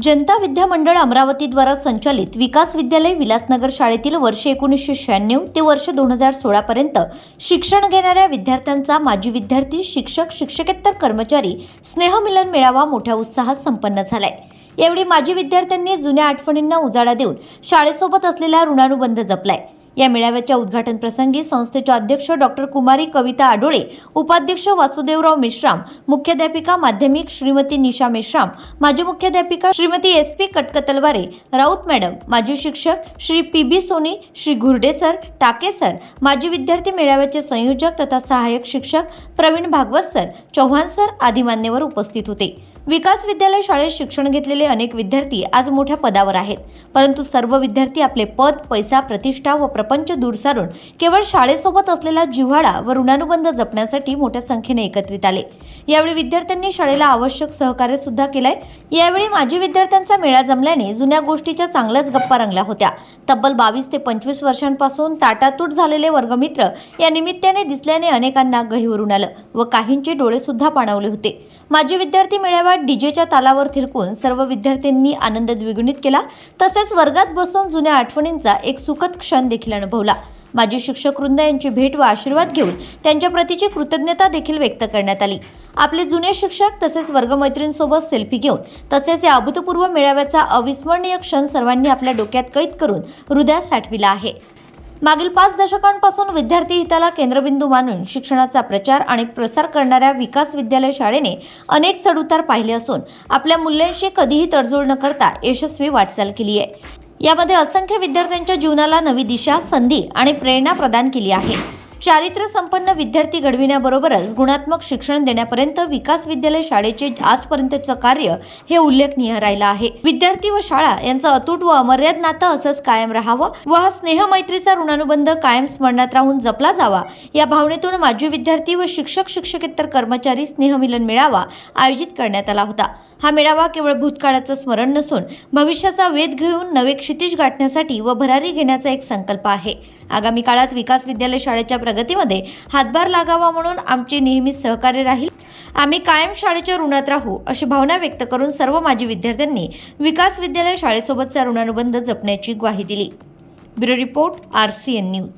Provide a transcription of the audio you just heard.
जनता विद्या मंडळ अमरावतीद्वारा संचालित विकास विद्यालय विलासनगर शाळेतील वर्ष एकोणीसशे शहाण्णव ते वर्ष दोन हजार सोळापर्यंत शिक्षण घेणाऱ्या विद्यार्थ्यांचा माजी विद्यार्थी शिक्षक शिक्षकेतर कर्मचारी स्नेहमिलन मेळावा मोठ्या उत्साहात संपन्न झालाय. यावेळी माजी विद्यार्थ्यांनी जुन्या आठवणींना उजाळा देऊन शाळेसोबत असलेला ऋणानुबंध जपलाय. या मेळाव्याच्या उद्घाटन प्रसंगी संस्थेच्या अध्यक्ष डॉक्टर कुमारी कविता आडोळे उपाध्यक्ष वासुदेवराव मेश्राम मुख्याध्यापिका माध्यमिक श्रीमती निशा मेश्राम माजी मुख्याध्यापिका Shrimati S P Katkatalware Raut madam माजी शिक्षक Shri P B Soni Shri Ghurde sir Take sir माजी विद्यार्थी मेळाव्याचे संयोजक तथा सहाय्यक शिक्षक प्रवीण भागवत सर चव्हाण सर आदी मान्यवर उपस्थित होते. विकास विद्यालय शाळेत शिक्षण घेतलेले अनेक विद्यार्थी आज मोठ्या पदावर आहेत. परंतु सर्व विद्यार्थी आपले पद पैसा प्रतिष्ठा व प्रपंच दूर सारून केवळ शाळेसोबत असलेला जिव्हाळा व ऋणानुबंध जपण्यासाठी मोठ्या संख्येने एकत्रित आले. यावेळी विद्यार्थ्यांनी शाळेला आवश्यक सहकार्य सुद्धा केलंय. यावेळी माजी विद्यार्थ्यांचा मेळा जमल्याने जुन्या गोष्टीच्या चांगल्याच गप्पा रंगल्या होत्या. तब्बल बावीस ते पंचवीस वर्षांपासून ताटातूट झालेले वर्गमित्र या निमित्ताने दिसल्याने अनेकांना गहिवरून आलं व काहींचे डोळे सुद्धा पाणावले होते. माजी विद्यार्थी मेळाव्यात डीजेच्या तालावर थिरकून सर्व विद्यार्थ्यांनी आनंद द्विगुणित केला. तसेच वर्गात बसून जुन्या आठवणींचा एक सुखद क्षण देखील अनुभवला. माजी शिक्षक वृंद यांची भेट व आशीर्वाद घेऊन त्यांच्या प्रतीची कृतज्ञता देखील व्यक्त करण्यात आली. आपले जुने शिक्षक तसेच वर्गमैत्रींसोबत सेल्फी घेऊन तसेच या अभूतपूर्व मेळाव्याचा अविस्मरणीय क्षण सर्वांनी आपल्या डोक्यात कैद करून हृदयात साठविला आहे. मागील पाच दशकांपासून विद्यार्थी हिताला केंद्रबिंदू मानून शिक्षणाचा प्रचार आणि प्रसार करणाऱ्या विकास विद्यालय शाळेने अनेक चढउतार पाहिले असून आपल्या मूल्यांशी कधीही तडजोड न करता यशस्वी वाटचाल केली आहे. यामध्ये असंख्य विद्यार्थ्यांच्या जीवनाला नवी दिशा संधी आणि प्रेरणा प्रदान केली आहे. चारित्र्य संपन्न विद्यार्थी घडविण्याबरोबरच गुणात्मक शिक्षण देण्यापर्यंत विकास विद्यालय शाळेचे आजपर्यंतचं कार्य हे उल्लेखनीय राहिलं आहे. विद्यार्थी व शाळा यांचं अतूट व अमर्याद नातं असंच कायम राहावं व हा स्नेहमैत्रीचा ऋणानुबंध कायम स्मरणात राहून जपला जावा या भावनेतून माजी विद्यार्थी व शिक्षक शिक्षकेतर कर्मचारी स्नेहमिलन मेळावा आयोजित करण्यात आला होता. हा मेळावा केवळ भूतकाळाचं स्मरण नसून भविष्याचा वेध घेऊन नवे क्षितिज गाठण्यासाठी व भरारी घेण्याचा एक संकल्प आहे. आगामी काळात विकास विद्यालय शाळेच्या प्रगतीमध्ये हातभार लागावा म्हणून आमचे नेहमी सहकार्य राहील. आम्ही कायम शाळेच्या ऋणात राहू अशी भावना व्यक्त करून सर्व माजी विद्यार्थ्यांनी विकास विद्यालय शाळेसोबतचा ऋणानुबंध जपण्याची ग्वाही दिली. Bureau report R C N news.